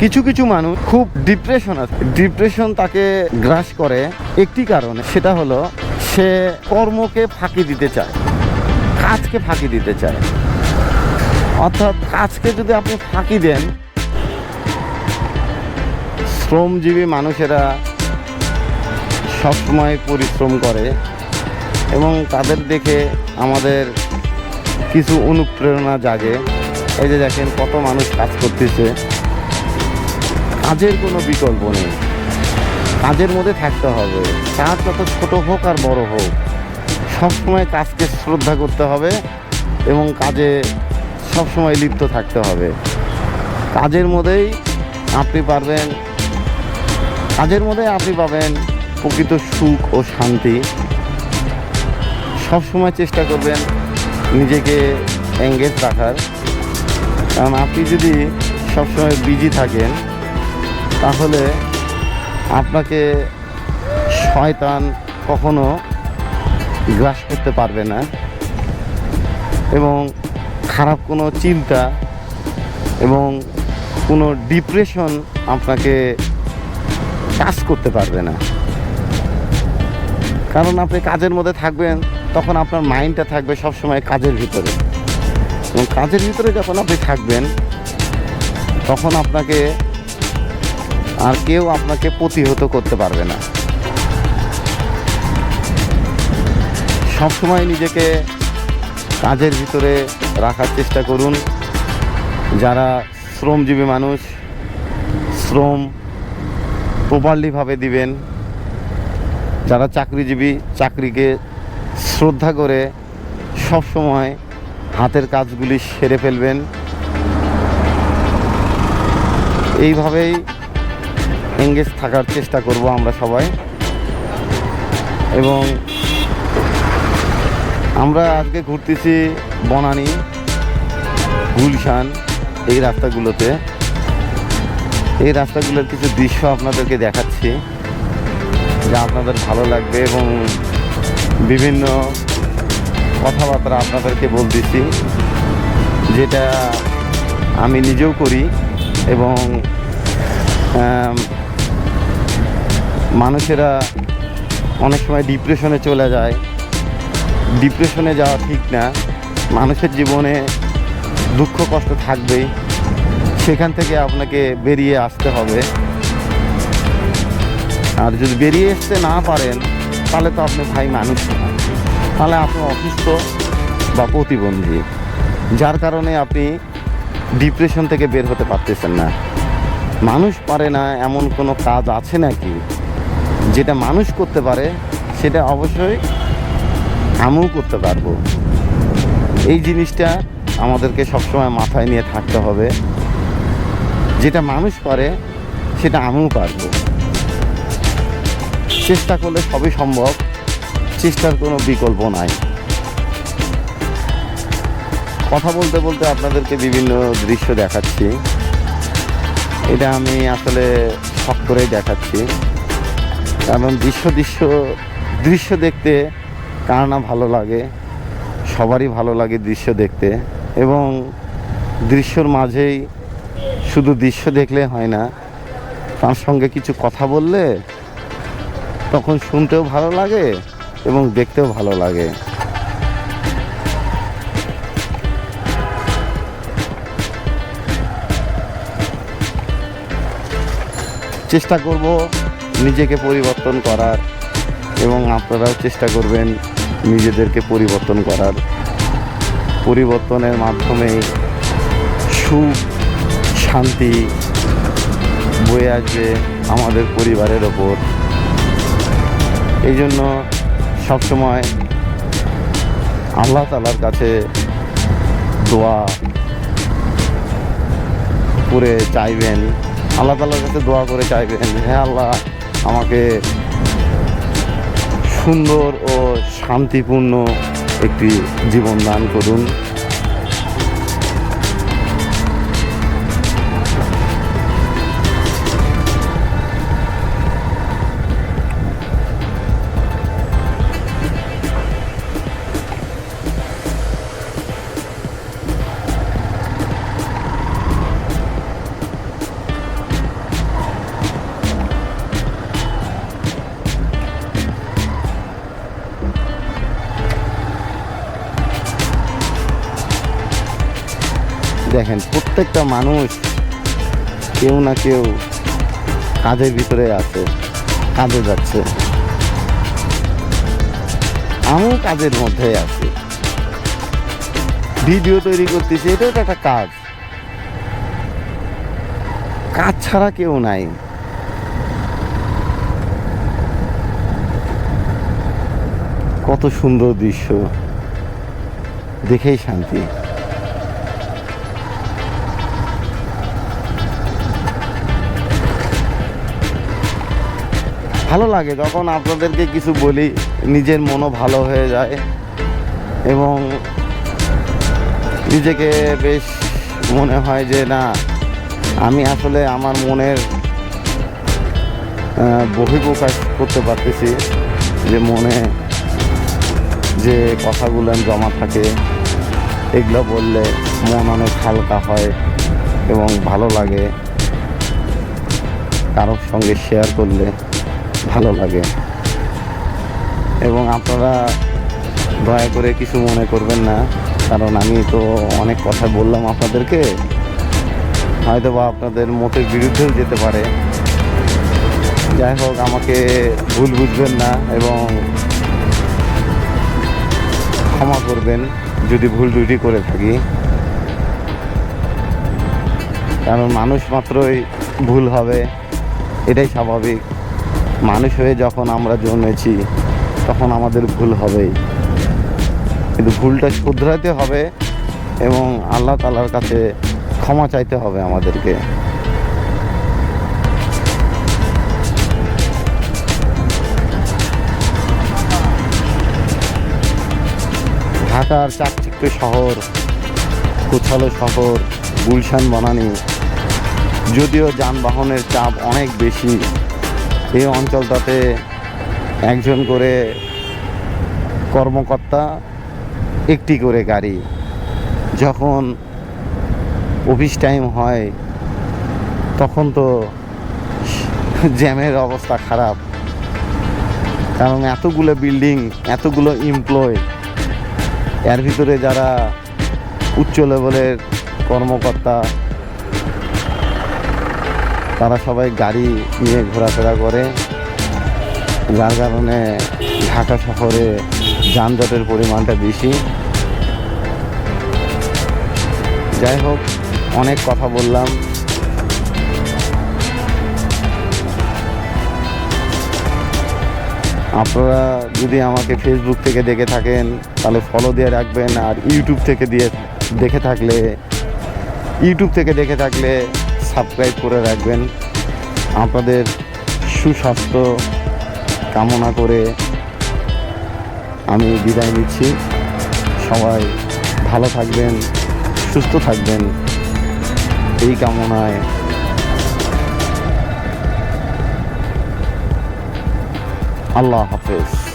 কিছু কিছু মানুষ খুব ডিপ্রেশন আছে। ডিপ্রেশন তাকে গ্রাস করে একটি কারণে, সেটা হলো সে কর্মকে ফাঁকি দিতে চায়, কাজকে ফাঁকি দিতে চায়। অর্থাৎ কাজকে যদি আপনি ফাঁকি দেন, শ্রমজীবী মানুষেরা সবসময় পরিশ্রম করে এবং তাদের দেখে আমাদের কিছু অনুপ্রেরণা জাগে। এই যে দেখেন কত মানুষ কাজ করতেছে। কাজের কোনো বিকল্প নেই। কাজের মধ্যে থাকতে হবে। কাজ যত ছোট হোক আর বড় হোক, সবসময় কাজকে শ্রদ্ধা করতে হবে এবং কাজে সবসময় লিপ্ত থাকতে হবে। কাজের মধ্যেই আপনি পারবেন, কাজের মধ্যে আপনি পাবেন প্রকৃত সুখ ও শান্তি। সবসময় চেষ্টা করবেন নিজেকে এঙ্গেজ রাখার। কারণ আপনি যদি সবসময় বিজি থাকেন তাহলে আপনাকে শয়তান কখনো গ্রাস করতে পারবে না। এবং খারাপ কোনো চিন্তা এবং কোনো ডিপ্রেশন আপনাকে কাজ করতে পারবে না। কারণ আপনি কাজের মধ্যে থাকবেন, তখন আপনার মাইন্ডটা থাকবে সবসময় কাজের ভিতরে। এবং কাজের ভিতরে যখন আপনি থাকবেন, তখন আপনাকে আর কেউ আপনাকে প্রতিহত করতে পারবে না। সবসময় নিজেকে কাজের ভিতরে রাখার চেষ্টা করুন। যারা শ্রমজীবী মানুষ, শ্রম প্রপারলিভাবে দিবেন, যারা চাকরিজীবী, চাকরিকে শ্রদ্ধা করে সব সময় হাতের কাজগুলি সেরে ফেলবেন। এইভাবেই এঙ্গেজ থাকার চেষ্টা করব আমরা সবাই। এবং আমরা আজকে ঘুরতেছি বনানি, গুলশান, এই রাস্তাগুলোতে। এই রাস্তাগুলোর কিছু দৃশ্য আপনাদেরকে দেখাচ্ছি, যা আপনাদের ভালো লাগবে এবং বিভিন্ন কথাবার্তা আপনাদেরকে বলতেছি, যেটা আমি নিজেও করি এবং মানুষেরা অনেক সময় ডিপ্রেশনে চলে যায়। ডিপ্রেশনে যাওয়া ঠিক না। মানুষের জীবনে দুঃখ, কষ্ট থাকবেই। সেখান থেকে আপনাকে বেরিয়ে আসতে হবে। আর যদি বেরিয়ে আসতে না পারেন, তাহলে তো আপনি ভাই মানুষ না। তাহলে আপনি অসুস্থ বা প্রতিবন্ধী। যার কারণে আপনি ডিপ্রেশন থেকে বের হতে পারতেছেন না। মানুষ পারে না এমন কোনো কাজ আছে নাকি? যেটা মানুষ করতে পারে, সেটা অবশ্যই আমিও করতে পারব। এই জিনিসটা আমাদেরকে সবসময় মাথায় নিয়ে থাকতে হবে। যেটা মানুষ পারে সেটা আমিও পারব। চেষ্টা করলে সবই সম্ভব, চেষ্টার কোনো বিকল্প নাই। কথা বলতে বলতে আপনাদেরকে বিভিন্ন দৃশ্য দেখাচ্ছি। এটা আমি আসলে শখ করেই দেখাচ্ছি। কারণ দৃশ্য দৃশ্য দৃশ্য দেখতে কার না ভালো লাগে, সবারই ভালো লাগে দৃশ্য দেখতে এবং দৃশ্যর মাঝেই শুধু দৃশ্য দেখলে হয় না, তার সঙ্গে কিছু কথা বললে তখন শুনতেও ভালো লাগে এবং দেখতেও ভালো লাগে। চেষ্টা করব নিজেকে পরিবর্তন করার এবং আপনারাও চেষ্টা করবেন নিজেদেরকে পরিবর্তন করার। পরিবর্তনের মাধ্যমে সুখ, শান্তি বয়ে আসবে আমাদের পরিবারের ওপর। এই জন্য সবসময় আল্লাহ তালার কাছে দোয়া করে চাইবেন। আল্লাহ তালার কাছে দোয়া করে চাইবেন হ্যাঁ আল্লাহ আমাকে সুন্দর ও শান্তিপূর্ণ একটি জীবন দান করুন। দেখেন, প্রত্যেকটা মানুষ কেউ না কেউ কাজের ভিতরে আছে কাজে যাচ্ছে। আমিও কাজের মধ্যে আছি। ভিডিও তৈরি করতেছি, এটাও তো একটা কাজ। কাজ ছাড়া কেউ নাই। কত সুন্দর দৃশ্য। দেখেই শান্তি। ভালো লাগে যখন আপনাদেরকে কিছু বলি, নিজের মনও ভালো হয়ে যায় এবং নিজেকে বেশ মনে হয় যে, না, আমি আসলে আমার মনের বহিঃপ্রকাশ করতে পারতেছি যে মনে যে কথাগুলো জমা থাকে, এগুলো বললে মন অনেক হালকা হয় এবং ভালো লাগে কারোর সঙ্গে শেয়ার করলে। ভালো লাগে। এবং আপনারা দয়া করে কিছু মনে করবেন না, কারণ আমি তো অনেক কথা বললাম আপনাদেরকে। হয়তো বা আপনাদের মতের বিরুদ্ধেও যেতে পারে। যাই হোক, আমাকে ভুল বুঝবেন না এবং ক্ষমা করবেন যদি ভুল ত্রুটি করে থাকি। কারণ মানুষ মাত্রই ভুল হবে, এটাই স্বাভাবিক। মানুষ হয়ে যখন আমরা জন্মেছি, তখন আমাদের ভুল হবেই। কিন্তু ভুলটা শুধরাতে হবে এবং আল্লাহ তালার কাছে ক্ষমা চাইতে হবে আমাদেরকে। ঢাকার চাকচিক্য শহর, কোছালো শহর, গুলশান, বনানি, যদিও যানবাহনের চাপ অনেক বেশি এই অঞ্চলটাতে একজন করে কর্মকর্তা, একটি করে গাড়ি। যখন অফিস টাইম হয়, তখন তো জ্যামের অবস্থা খারাপ। কারণ এতগুলো বিল্ডিং, এতগুলো এমপ্লয় এর ভিতরে যারা উচ্চ লেভেলের কর্মকর্তা তারা সবাই গাড়ি নিয়ে ঘোরাফেরা করে, যার কারণে ঢাকা শহরে যানজটের পরিমাণটা বেশি। যাই হোক, অনেক কথা বললাম। আপনারা যদি আমাকে ফেসবুক থেকে দেখে থাকেন, তাহলে ফলো দিয়ে রাখবেন আর ইউটিউব থেকে দিয়ে দেখে থাকলে ইউটিউব থেকে দেখে থাকলে সাবস্ক্রাইব করে রাখবেন। আপনাদের সুস্বাস্থ্য কামনা করে আমি বিদায় নিচ্ছি। সবাই ভালো থাকবেন, সুস্থ থাকবেন। এই কামনায়। আল্লাহ হাফেজ।